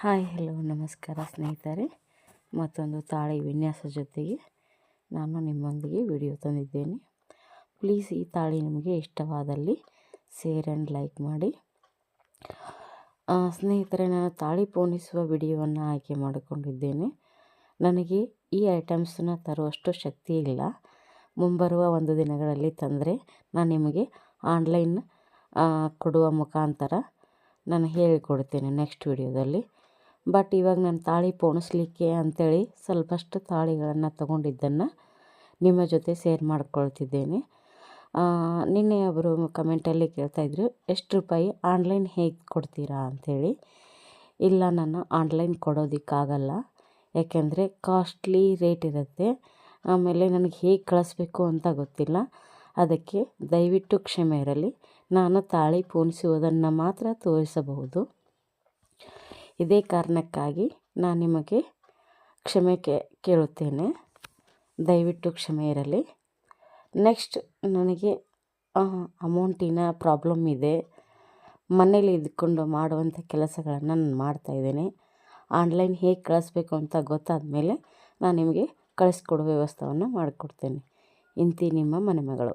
Hi, hello, ನಮಸ್ಕಾರ ಸ್ನೇಹಿತರೆ. ಮತ್ತೊಂದು ತಾಳಿ ವಿನ್ಯಾಸ ಜೊತೆಗೆ ನಾನು ನಿಮ್ಮೊಂದಿಗೆ ವಿಡಿಯೋ ತಂದಿದ್ದೇನೆ. ಪ್ಲೀಸ್ ಈ ತಾಳಿ ನಿಮಗೆ ಇಷ್ಟವಾದಲ್ಲಿ ಶೇರ್ ಆ್ಯಂಡ್ ಲೈಕ್ ಮಾಡಿ. ಸ್ನೇಹಿತರೆ, ನಾನು ತಾಳಿ ಪೋಣಿಸುವ ವಿಡಿಯೋವನ್ನು ಆಯ್ಕೆ ಮಾಡಿಕೊಂಡಿದ್ದೇನೆ. ನನಗೆ ಈ ಐಟಮ್ಸನ್ನು ತರುವಷ್ಟು ಶಕ್ತಿ ಇಲ್ಲ. ಮುಂಬರುವ ಒಂದು ದಿನಗಳಲ್ಲಿ ತಂದರೆ ನಾನು ನಿಮಗೆ ಆನ್ಲೈನ್ ಕೊಡುವ ಮುಖಾಂತರ ನಾನು ಹೇಳಿಕೊಡ್ತೇನೆ ನೆಕ್ಸ್ಟ್ ವಿಡಿಯೋದಲ್ಲಿ. ಬಟ್ ಇವಾಗ ನಾನು ತಾಳಿ ಪೋಣಿಸ್ಲಿಕ್ಕೆ ಅಂಥೇಳಿ ಸ್ವಲ್ಪಷ್ಟು ತಾಳಿಗಳನ್ನು ತಗೊಂಡಿದ್ದನ್ನು ನಿಮ್ಮ ಜೊತೆ ಸೇರ್ ಮಾಡ್ಕೊಳ್ತಿದ್ದೇನೆ. ನಿನ್ನೆ ಒಬ್ಬರು ಕಮೆಂಟಲ್ಲಿ ಕೇಳ್ತಾಯಿದ್ರು ಎಷ್ಟು ರೂಪಾಯಿ ಆನ್ಲೈನ್ ಹೇಗೆ ಕೊಡ್ತೀರಾ? ಅಂಥೇಳಿ ಇಲ್ಲ, ನಾನು ಆನ್ಲೈನ್ ಕೊಡೋದಕ್ಕಾಗಲ್ಲ. ಯಾಕೆಂದರೆ ಕಾಸ್ಟ್ಲಿ ರೇಟ್ ಇರುತ್ತೆ. ಆಮೇಲೆ ನನಗೆ ಹೇಗೆ ಕಳಿಸ್ಬೇಕು ಅಂತ ಗೊತ್ತಿಲ್ಲ. ಅದಕ್ಕೆ ದಯವಿಟ್ಟು ಕ್ಷಮೆ ಇರಲಿ. ನಾನು ತಾಳಿ ಪೋಣಿಸುವುದನ್ನು ಮಾತ್ರ ತೋರಿಸಬಹುದು. ಇದೇ ಕಾರಣಕ್ಕಾಗಿ ನಾನು ನಿಮಗೆ ಕ್ಷಮೆ ಕೇಳುತ್ತೇನೆ. ದಯವಿಟ್ಟು ಕ್ಷಮೆ ಇರಲಿ. ನೆಕ್ಸ್ಟ್ ನನಗೆ ಅಮೌಂಟಿನ ಪ್ರಾಬ್ಲಮ್ ಇದೆ. ಮನೇಲಿ ಇದ್ಕೊಂಡು ಮಾಡುವಂಥ ಕೆಲಸಗಳನ್ನು ನಾನು ಮಾಡ್ತಾಯಿದ್ದೇನೆ ಆನ್ಲೈನ್ ಹೇಗೆ ಕಳಿಸ್ಬೇಕು ಅಂತ ಗೊತ್ತಾದ ಮೇಲೆ ನಾನು ನಿಮಗೆ ಕಳಿಸ್ಕೊಡೋ ವ್ಯವಸ್ಥೆಯನ್ನು ಮಾಡಿಕೊಡ್ತೇನೆ. ಇಂತಿ ನಿಮ್ಮ ಮನೆ ಮಗಳು